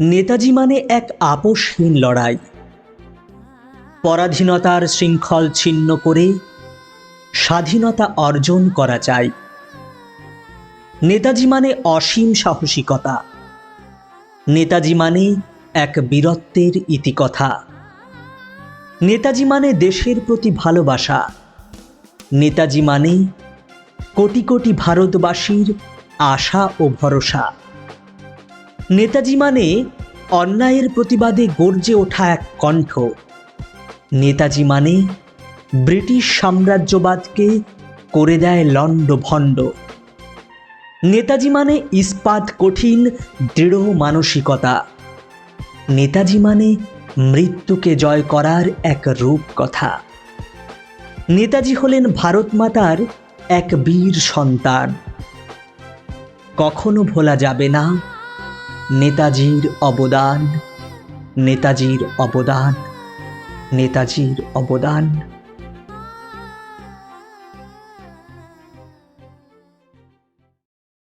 নেতাজি মানে এক আপোষহীন লড়াই। পরাধীনতার শৃঙ্খল ছিন্ন করে স্বাধীনতা অর্জন করা চাই। নেতাজি মানে অসীম সাহসিকতা। নেতাজি মানে এক বীরত্বের ইতিকথা। নেতাজি মানে দেশের প্রতি ভালোবাসা। নেতাজি মানে কোটি কোটি ভারতবাসীর আশা ও ভরসা। নেতাজি মানে অন্যায়ের প্রতিবাদে গর্জে ওঠা এক কণ্ঠ। নেতাজি মানে ব্রিটিশ সাম্রাজ্যবাদকে করে দেয় লণ্ডভণ্ড নেতাজি মানে ইস্পাত কঠিন, দৃঢ় মানসিকতা। নেতাজি মানে মৃত্যুকে জয় করার এক রূপকথা। নেতাজি হলেন ভারত মাতার এক বীর সন্তান। কখনো ভোলা যাবে না নেতাজির অবদান নেতাজির অবদান নেতাজির অবদান।